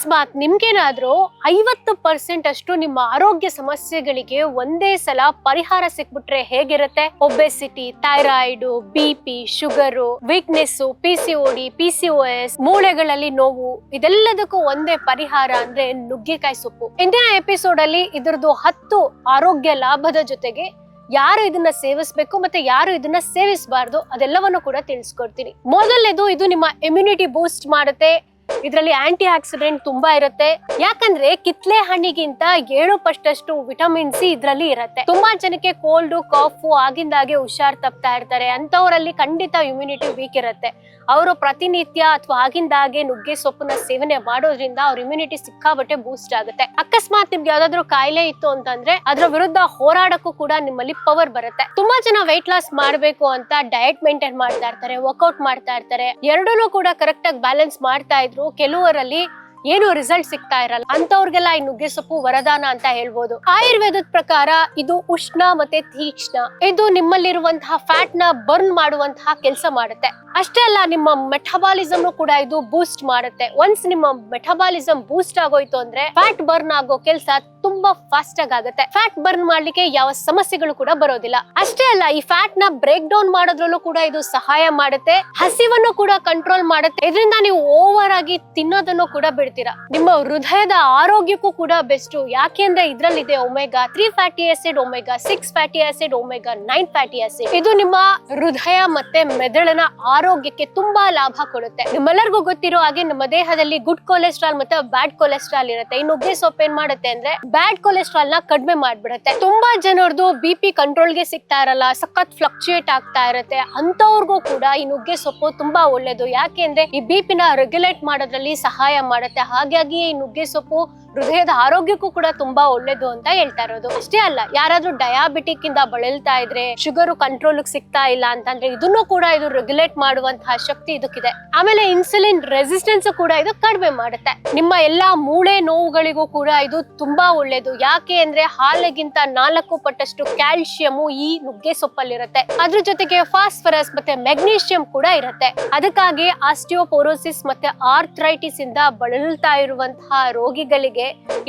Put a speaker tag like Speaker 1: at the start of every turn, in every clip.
Speaker 1: ಅಕಸ್ಮಾತ್ ನಿಮ್ಗೇನಾದ್ರೂ ಐವತ್ತು ಪರ್ಸೆಂಟ್ ಅಷ್ಟು ನಿಮ್ಮ ಆರೋಗ್ಯ ಸಮಸ್ಯೆಗಳಿಗೆ ಒಂದೇ ಸಲ ಪರಿಹಾರ ಸಿಕ್ಬಿಟ್ರೆ ಹೇಗಿರುತ್ತೆ? Obesity thyroid B P sugar weakness P C D P C S ಮೂಳೆಗಳಲ್ಲಿ ನೋವು, ಇದೆಲ್ಲದಕ್ಕೂ ಒಂದೇ ಪರಿಹಾರ ಅಂದ್ರೆ ನುಗ್ಗೆಕಾಯಿ ಸೊಪ್ಪು. ಇಂದಿನ ಎಪಿಸೋಡ್ ಅಲ್ಲಿ ಇದ್ರದ್ದು ಹತ್ತು ಆರೋಗ್ಯ ಲಾಭದ ಜೊತೆಗೆ ಯಾರು ಇದನ್ನ ಸೇವಿಸಬೇಕು ಮತ್ತೆ ಯಾರು ಇದನ್ನ ಸೇವಿಸಬಾರ್ದು ಅದೆಲ್ಲವನ್ನು ಕೂಡ ತಿಳಿಸ್ಕೊಡ್ತೀನಿ. ಮೊದಲನೇದು ಇದು ನಿಮ್ಮ ಇಮ್ಯುನಿಟಿ ಬೂಸ್ಟ್ ಮಾಡುತ್ತೆ. ಇದರಲ್ಲಿ ಆಂಟಿ ಆಕ್ಸಿಡೆಂಟ್ ತುಂಬಾ ಇರುತ್ತೆ. ಯಾಕಂದ್ರೆ ಕಿತ್ಲೆ ಹಣ್ಣಿಗಿಂತ ಏಳು ಪಷ್ಟಷ್ಟು ವಿಟಮಿನ್ ಸಿ ಇದರಲ್ಲಿ ಇರುತ್ತೆ. ತುಂಬಾ ಜನಕ್ಕೆ ಕೋಲ್ಡ್ ಕಾಫ್ ಆಗಿಂದಾಗೆ ಹುಷಾರ್ ತಪ್ತಾ ಇರ್ತಾರೆ. ಅಂತವರಲ್ಲಿ ಖಂಡಿತ ಇಮ್ಯುನಿಟಿ ವೀಕ್ ಇರುತ್ತೆ. ಅವರು ಪ್ರತಿನಿತ್ಯ ಅಥವಾ ಆಗಿಂದಾಗೆ ನುಗ್ಗೆ ಸೊಪ್ಪನ್ನ ಸೇವನೆ ಮಾಡೋದ್ರಿಂದ ಅವ್ರ ಇಮ್ಯುನಿಟಿ ಸಿಕ್ಕಾಬಟ್ಟೆ ಬೂಸ್ಟ್ ಆಗುತ್ತೆ. ಅಕಸ್ಮಾತ್ ನಿಮ್ಗೆ ಯಾವ್ದಾದ್ರು ಕಾಯಿಲೆ ಇತ್ತು ಅಂತಂದ್ರೆ ಅದ್ರ ವಿರುದ್ಧ ಹೋರಾಡಕ್ಕೂ ಕೂಡ ನಿಮ್ಮಲ್ಲಿ ಪವರ್ ಬರುತ್ತೆ. ತುಂಬಾ ಜನ ವೆಯ್ಟ್ ಲಾಸ್ ಮಾಡ್ಬೇಕು ಅಂತ ಡಯಟ್ ಮೇಂಟೈನ್ ಮಾಡ್ತಾ ಇರ್ತಾರೆ ವರ್ಕೌಟ್ ಮಾಡ್ತಾ ಇರ್ತಾರೆ. ಎರಡನ್ನೂ ಕೂಡ ಕರೆಕ್ಟ್ ಆಗಿ ಬ್ಯಾಲೆನ್ಸ್ ಮಾಡ್ತಾ ಇದ್ರು ಕೆಲವರಲ್ಲಿ ಏನು ರಿಸಲ್ಟ್ ಸಿಗ್ತಾ ಇರಲ್ಲ. ಅಂತವ್ರಿಗೆಲ್ಲ ಈ ನುಗ್ಗೆ ಸೊಪ್ಪು ವರದಾನ ಅಂತ ಹೇಳ್ಬೋದು. ಆಯುರ್ವೇದದ ಪ್ರಕಾರ ಇದು ಉಷ್ಣ ಮತ್ತೆ ತೀಕ್ಷ್ಣ. ಇದು ನಿಮ್ಮಲ್ಲಿರುವಂತಹ ಫ್ಯಾಟ್ನ ಬರ್ನ್ ಮಾಡುವಂತಹ ಕೆಲಸ ಮಾಡುತ್ತೆ. ಅಷ್ಟೇ ಅಲ್ಲ, ನಿಮ್ಮ ಮೆಟಬಾಲಿಸಮ್ ಕೂಡ ಇದು ಬೂಸ್ಟ್ ಮಾಡುತ್ತೆ. ಒನ್ಸ್ ನಿಮ್ಮ ಮೆಟಬಾಲಿಸಮ್ ಬೂಸ್ಟ್ ಆಗೋಯ್ತು ಅಂದ್ರೆ ಫ್ಯಾಟ್ ಬರ್ನ್ ಆಗೋ ಕೆಲಸ ತುಂಬಾ ಫಾಸ್ಟ್ ಆಗಿ ಆಗುತ್ತೆ. ಫ್ಯಾಟ್ ಬರ್ನ್ ಮಾಡ್ಲಿಕ್ಕೆ ಯಾವ ಸಮಸ್ಯೆಗಳು ಕೂಡ ಬರೋದಿಲ್ಲ. ಅಷ್ಟೇ ಅಲ್ಲ, ಈ ಫ್ಯಾಟ್ನ ಬ್ರೇಕ್ ಡೌನ್ ಮಾಡೋದ್ರಲ್ಲೂ ಕೂಡ ಇದು ಸಹಾಯ ಮಾಡುತ್ತೆ. ಹಸಿವನ್ನು ಕೂಡ ಕಂಟ್ರೋಲ್ ಮಾಡುತ್ತೆ. ಇದರಿಂದ ನೀವು ಓವರ್ ಆಗಿ ತಿನ್ನೋದನ್ನು ಕೂಡ ಬಿಡ್ತೀರಾ. ನಿಮ್ಮ ಹೃದಯದ ಆರೋಗ್ಯಕ್ಕೂ ಕೂಡ ಬೆಸ್ಟ್ ಯಾಕೆ ಅಂದ್ರೆ ಇದ್ರಲ್ಲಿದೆ omega three fatty acid omega six fatty acid omega nine fatty acid ಇದು ನಿಮ್ಮ ಹೃದಯ ಮತ್ತೆ ಮೆದುಳಿನ ಆರೋಗ್ಯಕ್ಕೆ ತುಂಬಾ ಲಾಭ ಕೊಡುತ್ತೆ. ನಿಮ್ಮೆಲ್ಲರಿಗೂ ಗೊತ್ತಿರೋ ಹಾಗೆ ನಮ್ಮ ದೇಹದಲ್ಲಿ ಗುಡ್ ಕೊಲೆಸ್ಟ್ರಾಲ್ ಮತ್ತೆ ಬ್ಯಾಡ್ ಕೊಲೆಸ್ಟ್ರಾಲ್ ಇರುತ್ತೆ. ಈ ನುಗ್ಗೆ ಸೊಪ್ಪು ಏನ್ ಮಾಡುತ್ತೆ ಅಂದ್ರೆ ಬ್ಯಾಡ್ ಕೊಲೆಸ್ಟ್ರಾಲ್ನ ಕಡಿಮೆ ಮಾಡ್ಬಿಡುತ್ತೆ. ತುಂಬಾ ಜನರದು ಬಿ ಪಿ ಕಂಟ್ರೋಲ್ಗೆ ಸಿಗ್ತಾ ಇರಲ್ಲ, ಸಖತ್ ಫ್ಲಕ್ಚುಯೇಟ್ ಆಗ್ತಾ ಇರುತ್ತೆ. ಅಂತವ್ರಿಗೂ ಕೂಡ ಈ ನುಗ್ಗೆ ಸೊಪ್ಪು ತುಂಬಾ ಒಳ್ಳೇದು. ಯಾಕೆ ಅಂದ್ರೆ ಈ ಬಿ ಪಿನ ರೆಗ್ಯುಲೇಟ್ ಮಾಡೋದ್ರಲ್ಲಿ ಸಹಾಯ ಮಾಡುತ್ತೆ. ಹಾಗಾಗಿ ಈ ನುಗ್ಗೆ ಸೊಪ್ಪು ಹೃದಯದ ಆರೋಗ್ಯಕ್ಕೂ ಕೂಡ ತುಂಬಾ ಒಳ್ಳೇದು ಅಂತ ಹೇಳ್ತಾ ಇರೋದು. ಅಷ್ಟೇ ಅಲ್ಲ, ಯಾರಾದ್ರೂ ಡಯಾಬಿಟಿಕ್ ಇಂದ ಬಳಲ್ತಾ ಇದ್ರೆ ಶುಗರ್ ಕಂಟ್ರೋಲ್ ಸಿಗ್ತಾ ಇಲ್ಲ ಅಂತಂದ್ರೆ ಇದನ್ನು ಕೂಡ ಇದು ರೆಗ್ಯುಲೇಟ್ ಮಾಡುವಂತಹ ಶಕ್ತಿ ಇದಕ್ಕಿದೆ. ಆಮೇಲೆ ಇನ್ಸುಲಿನ್ ರೆಸಿಸ್ಟೆನ್ಸ್ ಕೂಡ ಇದು ಕಡಿಮೆ ಮಾಡುತ್ತೆ. ನಿಮ್ಮ ಎಲ್ಲಾ ಮೂಳೆ ನೋವುಗಳಿಗೂ ಕೂಡ ಇದು ತುಂಬಾ ಒಳ್ಳೇದು. ಯಾಕೆ ಅಂದ್ರೆ ಹಾಲಿಗಿಂತ ನಾಲ್ಕು ಪಟ್ಟಷ್ಟು ಕ್ಯಾಲ್ಸಿಯಂ ಈ ನುಗ್ಗೆ ಸೊಪ್ಪಲ್ಲಿರುತ್ತೆ. ಅದ್ರ ಜೊತೆಗೆ ಫಾಸ್ಫರಸ್ ಮತ್ತೆ ಮೆಗ್ನೀಷಿಯಂ ಕೂಡ ಇರುತ್ತೆ. ಅದಕ್ಕಾಗಿ ಆಸ್ಟಿಯೋಪೋರೋಸಿಸ್ ಮತ್ತೆ ಆರ್ಥ್ರೈಟಿಸ್ ಇಂದ ಬಳಲ್ತಾ ಇರುವಂತಹ ರೋಗಿಗಳಿಗೆ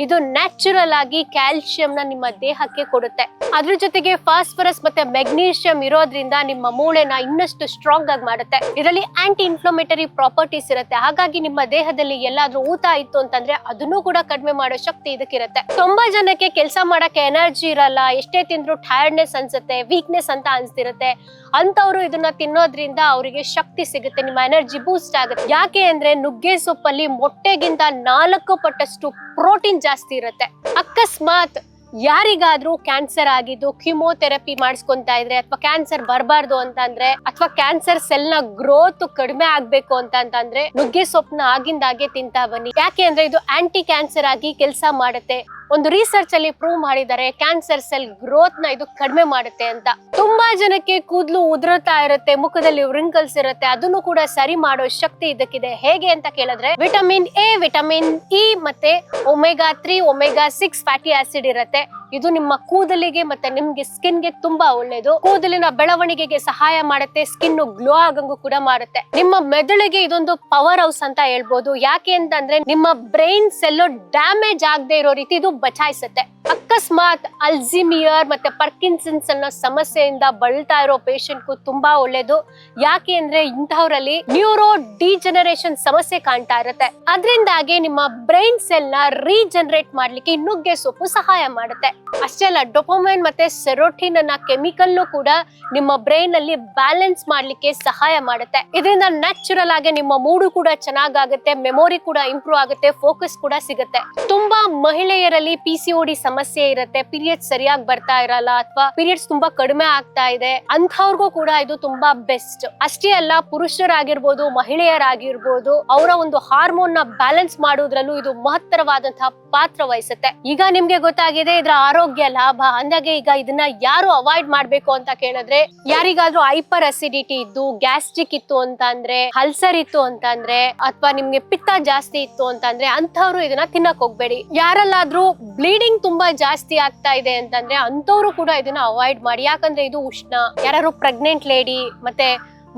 Speaker 1: ಇದು ನ್ಯಾಚುರಲ್ ಆಗಿ ಕ್ಯಾಲ್ಸಿಯಂ ನ ನಿಮ್ಮ ದೇಹಕ್ಕೆ ಕೊಡುತ್ತೆ. ಅದ್ರ ಜೊತೆಗೆ ಫಾಸ್ಫರಸ್ ಮತ್ತೆ ಮೆಗ್ನೀಷಿಯಂ ಇರೋದ್ರಿಂದ ನಿಮ್ಮ ಮೂಳೆನ ಇನ್ನಷ್ಟು ಸ್ಟ್ರಾಂಗ್ ಆಗಿ ಮಾಡುತ್ತೆ. ಇದರಲ್ಲಿ ಆಂಟಿ ಇನ್ಫ್ಲಮೇಟರಿ ಪ್ರಾಪರ್ಟೀಸ್ ಇರುತ್ತೆ. ಹಾಗಾಗಿ ನಿಮ್ಮ ದೇಹದಲ್ಲಿ ಎಲ್ಲಾದ್ರೂ ಊತ ಇತ್ತು ಅಂತಂದ್ರೆ ಅದನ್ನು ಕೂಡ ಕಡಿಮೆ ಮಾಡೋ ಶಕ್ತಿ ಇದಕ್ಕಿರುತ್ತೆ. ತುಂಬಾ ಜನಕ್ಕೆ ಕೆಲಸ ಮಾಡಕ್ಕೆ ಎನರ್ಜಿ ಇರಲ್ಲ, ಎಷ್ಟೇ ತಿಂದ್ರು ಟೈರ್ಡ್ನೆಸ್ ಅನ್ಸುತ್ತೆ ವೀಕ್ನೆಸ್ ಅಂತ ಅನ್ಸ್ತಿರುತ್ತೆ. ಅಂತವ್ರು ಇದನ್ನ ತಿನ್ನೋದ್ರಿಂದ ಅವರಿಗೆ ಶಕ್ತಿ ಸಿಗುತ್ತೆ, ನಿಮ್ಮ ಎನರ್ಜಿ ಬೂಸ್ಟ್ ಆಗುತ್ತೆ. ಯಾಕೆ ಅಂದ್ರೆ ನುಗ್ಗೆ ಸೊಪ್ಪಲ್ಲಿ ಮೊಟ್ಟೆಗಿಂತ ನಾಲ್ಕು ಪಟ್ಟಷ್ಟು ಪ್ರೋಟೀನ್ ಜಾಸ್ತಿ ಇರುತ್ತೆ. ಅಕಸ್ಮಾತ್ ಯಾರಿಗಾದ್ರೂ ಕ್ಯಾನ್ಸರ್ ಆಗಿದ್ದು ಕಿಮೋಥೆರಪಿ ಮಾಡಿಸ್ಕೊಂತ ಇದ್ರೆ ಅಥವಾ ಕ್ಯಾನ್ಸರ್ ಬರಬಾರ್ದು ಅಂತಂದ್ರೆ ಅಥವಾ ಕ್ಯಾನ್ಸರ್ ಸೆಲ್ನ ಗ್ರೋತ್ ಕಡಿಮೆ ಆಗ್ಬೇಕು ಅಂತ ಅಂತಂದ್ರೆ, ನುಗ್ಗೆ ಸೊಪ್ಪನ್ನ ಆಗಿಂದಾಗೆ ತಿಂತಾ ಬನ್ನಿ. ಯಾಕೆ ಅಂದ್ರೆ ಇದು ಆಂಟಿ ಕ್ಯಾನ್ಸರ್ ಆಗಿ ಕೆಲಸ ಮಾಡುತ್ತೆ. ಒಂದು ರಿಸರ್ಚ್ ಅಲ್ಲಿ ಪ್ರೂವ್ ಮಾಡಿದ್ದಾರೆ ಕ್ಯಾನ್ಸರ್ ಸೆಲ್ ಗ್ರೋತ್ನ ಇದು ಕಡಿಮೆ ಮಾಡುತ್ತೆ ಅಂತ. ತುಂಬಾ ಜನಕ್ಕೆ ಕೂದಲು ಉದುರುತ್ತಾ ಇರುತ್ತೆ, ಮುಖದಲ್ಲಿ ರಿಂಕಲ್ಸ್ ಇರುತ್ತೆ, ಅದನ್ನು ಕೂಡ ಸರಿ ಮಾಡೋ ಶಕ್ತಿ ಇದಕ್ಕಿದೆ. ಹೇಗೆ ಅಂತ ಕೇಳಿದ್ರೆ ವಿಟಮಿನ್ ಎ ವಿಟಮಿನ್ ಇ ಮತ್ತೆ omega three omega six fatty acid ಇರುತ್ತೆ. ಇದು ನಿಮ್ಮ ಕೂದಲಿಗೆ ಮತ್ತೆ ನಿಮ್ಗೆ ಸ್ಕಿನ್ಗೆ ತುಂಬಾ ಒಳ್ಳೇದು. ಕೂದಲಿನ ಬೆಳವಣಿಗೆಗೆ ಸಹಾಯ ಮಾಡುತ್ತೆ ಸ್ಕಿನ್ ಗ್ಲೋ ಆಗಂಗೂ ಕೂಡ ಮಾಡುತ್ತೆ. ನಿಮ್ಮ ಮೆದುಳಿಗೆ ಇದೊಂದು ಪವರ್ ಹೌಸ್ ಅಂತ ಹೇಳ್ಬೋದು. ಯಾಕೆ ಅಂತಂದ್ರೆ ನಿಮ್ಮ ಬ್ರೈನ್ ಸೆಲ್ಲು ಡ್ಯಾಮೇಜ್ ಆಗದೆ ಇರೋ ರೀತಿ ಇದು ಬಚಾಯಿಸುತ್ತೆ. ಅಕಸ್ಮಾತ್ ಅಲ್ಜಿಮಿಯರ್ ಮತ್ತೆ ಪರ್ಕಿನ್ಸನ್ಸ್ ಅನ್ನೋ ಸಮಸ್ಯೆಯಿಂದ ಬಳಲ್ತಾ ಇರೋ ಪೇಷಂಟ್ಗೂ ತುಂಬಾ ಒಳ್ಳೇದು. ಯಾಕೆ ಅಂದ್ರೆ ಇಂಥವ್ರಲ್ಲಿ ನ್ಯೂರೋ ಡಿಜನರೇಷನ್ ಸಮಸ್ಯೆ ಕಾಣ್ತಾ ಇರುತ್ತೆ. ಅದರಿಂದಾಗಿ ನಿಮ್ಮ ಬ್ರೈನ್ ಸೆಲ್ನ ರೀಜನರೇಟ್ ಮಾಡ್ಲಿಕ್ಕೆ ನುಗ್ಗೆ ಸೊಪ್ಪು ಸಹಾಯ ಮಾಡುತ್ತೆ. ಅಷ್ಟೇ ಅಲ್ಲ, ಡೊಪೊಮೈನ್ ಮತ್ತೆ ಸೆರೋಟಿನ್ ಅನ್ನ ಕೆಮಿಕಲ್ ಕೂಡ ನಿಮ್ಮ ಬ್ರೈನ್ ಅಲ್ಲಿ ಬ್ಯಾಲೆನ್ಸ್ ಮಾಡ್ಲಿಕ್ಕೆ ಸಹಾಯ ಮಾಡುತ್ತೆ. ಇದರಿಂದ ನ್ಯಾಚುರಲ್ ಆಗಿ ನಿಮ್ಮ ಮೂಡು ಕೂಡ ಚೆನ್ನಾಗಾಗುತ್ತೆ, ಮೆಮೊರಿ ಕೂಡ ಇಂಪ್ರೂವ್ ಆಗುತ್ತೆ, ಫೋಕಸ್ ಕೂಡ ಸಿಗುತ್ತೆ. ತುಂಬಾ ಮಹಿಳೆಯರಲ್ಲಿ ಪಿ ಸಿ ಡಿ ಸಮಸ್ಯೆ ಇರುತ್ತೆ. ಪೀರಿಯಡ್ಸ್ ಸರಿಯಾಗಿ ಬರ್ತಾ ಇರಲ್ಲ ಅಥವಾ ಪೀರಿಯಡ್ಸ್ ತುಂಬಾ ಕಡಿಮೆ ಆಗ್ತಾ ಇದೆ. ಅಂಥವ್ರಿಗೂ ಕೂಡ ಇದು ತುಂಬಾ ಬೆಸ್ಟ್ ಅಷ್ಟೇ ಅಲ್ಲ, ಪುರುಷರಾಗಿರ್ಬೋದು, ಮಹಿಳೆಯರಾಗಿರ್ಬೋದು, ಅವರ ಒಂದು ಹಾರ್ಮೋನ್ನ ಬ್ಯಾಲೆನ್ಸ್ ಮಾಡೋದ್ರಲ್ಲೂ ಇದು ಮಹತ್ತರವಾದಂತಹ ಪಾತ್ರ ವಹಿಸುತ್ತೆ. ಈಗ ನಿಮ್ಗೆ ಗೊತ್ತಾಗಿದೆ, ಇದ್ರ ಆರೋಗ್ಯ ಲಾಭ. ಅಂದಾಗೆ ಈಗ ಇದನ್ನ ಯಾರು ಅವಾಯ್ಡ್ ಮಾಡ್ಬೇಕು ಅಂತ ಕೇಳಿದ್ರೆ, ಯಾರಿಗಾದ್ರೂ ಹೈಪರ್ ಅಸಿಡಿಟಿ ಇದ್ದು ಗ್ಯಾಸ್ಟ್ರಿಕ್ ಇತ್ತು ಅಂತ ಅಂದ್ರೆ ಹಲ್ಸರ್ ಇತ್ತು ಅಂತ ಅಂದ್ರೆ, ಅಥವಾ ನಿಮ್ಗೆ ಪಿತ್ತ ಜಾಸ್ತಿ ಇತ್ತು ಅಂತಂದ್ರೆ ಅಂತವ್ರು ಇದನ್ನ ತಿನ್ನಕ್ ಹೋಗ್ಬೇಡಿ. ಯಾರಲ್ಲಾದ್ರೂ ಬ್ಲೀಡಿಂಗ್ ತುಂಬಾ ಜಾಸ್ತಿ ಆಗ್ತಾ ಇದೆ ಅಂತಂದ್ರೆ ಅಂತವ್ರು ಕೂಡ ಇದನ್ನ ಅವಾಯ್ಡ್ ಮಾಡಿ. ಯಾಕಂದ್ರೆ ಇದು ಉಷ್ಣ ಯಾರು ಪ್ರೆಗ್ನೆಂಟ್ ಲೇಡಿ ಮತ್ತೆ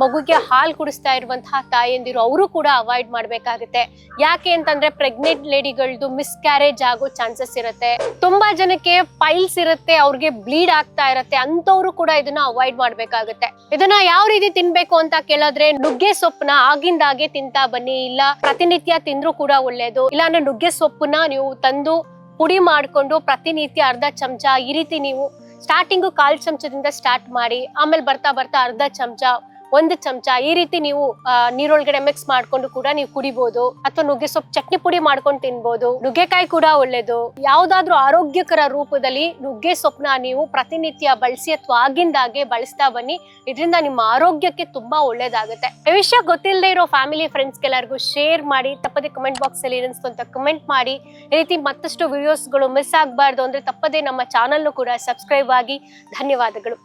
Speaker 1: ಮಗುಗೆ ಹಾಲು ಕುಡಿಸ್ತಾ ಇರುವಂತಹ ತಾಯಂದಿರು ಅವರು ಕೂಡ ಅವಾಯ್ಡ್ ಮಾಡ್ಬೇಕಾಗುತ್ತೆ. ಯಾಕೆ ಅಂತಂದ್ರೆ ಪ್ರೆಗ್ನೆಂಟ್ ಲೇಡಿಗಳದ್ದು ಮಿಸ್ಕ್ಯಾರೇಜ್ ಆಗೋ ಚಾನ್ಸಸ್ ಇರುತ್ತೆ. ತುಂಬಾ ಜನಕ್ಕೆ ಪೈಲ್ಸ್ ಇರುತ್ತೆ, ಅವ್ರಿಗೆ ಬ್ಲೀಡ್ ಆಗ್ತಾ ಇರುತ್ತೆ ಅಂತವ್ರು ಕೂಡ ಇದನ್ನ ಅವಾಯ್ಡ್ ಮಾಡ್ಬೇಕಾಗುತ್ತೆ. ಇದನ್ನ ಯಾವ ರೀತಿ ತಿನ್ಬೇಕು ಅಂತ ಕೇಳಿದ್ರೆ ನುಗ್ಗೆ ಸೊಪ್ಪನ್ನ ಆಗಿಂದಾಗೆ ತಿಂತಾ ಬನ್ನಿ. ಇಲ್ಲ, ಪ್ರತಿನಿತ್ಯ ತಿಂದ್ರು ಕೂಡ ಒಳ್ಳೇದು. ಇಲ್ಲಾಂದ್ರೆ ನುಗ್ಗೆ ಸೊಪ್ಪನ್ನ ನೀವು ತಂದು ಪುಡಿ ಮಾಡಿಕೊಂಡು ಪ್ರತಿನಿತ್ಯ ಅರ್ಧ ಚಮಚ ಈ ರೀತಿ ನೀವು ಸ್ಟಾರ್ಟಿಂಗು ಕಾಲು ಚಮಚದಿಂದ ಸ್ಟಾರ್ಟ್ ಮಾಡಿ, ಆಮೇಲೆ ಬರ್ತಾ ಬರ್ತಾ ಅರ್ಧ ಚಮಚ ಒಂದು ಚಮಚ ಈ ರೀತಿ ನೀವು ನೀರೊಳಗಡೆ ಮಿಕ್ಸ್ ಮಾಡ್ಕೊಂಡು ಕೂಡ ನೀವು ಕುಡಿಬಹುದು ಅಥವಾ ನುಗ್ಗೆ ಸೊಪ್ಪು, ಚಟ್ನಿ ಪುಡಿ ಮಾಡ್ಕೊಂಡು ತಿನ್ಬಹುದು ನುಗ್ಗೆಕಾಯಿ ಕೂಡ ಒಳ್ಳೇದು. ಯಾವ್ದಾದ್ರು ಆರೋಗ್ಯಕರ ರೂಪದಲ್ಲಿ ನುಗ್ಗೆ ಸೊಪ್ಪನ್ನ ನೀವು ಪ್ರತಿನಿತ್ಯ ಬಳಸಿ ಅಥವಾ ಆಗಿಂದಾಗೆ ಬಳಸ್ತಾ ಬನ್ನಿ. ಇದರಿಂದ ನಿಮ್ಮ ಆರೋಗ್ಯಕ್ಕೆ ತುಂಬಾ ಒಳ್ಳೇದಾಗುತ್ತೆ. ವಿಷಯ ಗೊತ್ತಿಲ್ಲದೆ ಇರೋ ಫ್ಯಾಮಿಲಿ ಫ್ರೆಂಡ್ಸ್ ಎಲ್ಲರಿಗೂ ಶೇರ್ ಮಾಡಿ. ತಪ್ಪದೆ ಕಮೆಂಟ್ ಬಾಕ್ಸ್ ಅಲ್ಲಿ ಕಮೆಂಟ್ ಮಾಡಿ. ಈ ರೀತಿ ಮತ್ತಷ್ಟು ವಿಡಿಯೋಸ್ಗಳು ಮಿಸ್ ಆಗಬಾರ್ದು ಅಂದ್ರೆ ತಪ್ಪದೆ ನಮ್ಮ ಚಾನಲ್ನು ಕೂಡ ಸಬ್ಸ್ಕ್ರೈಬ್ ಆಗಿ. ಧನ್ಯವಾದಗಳು.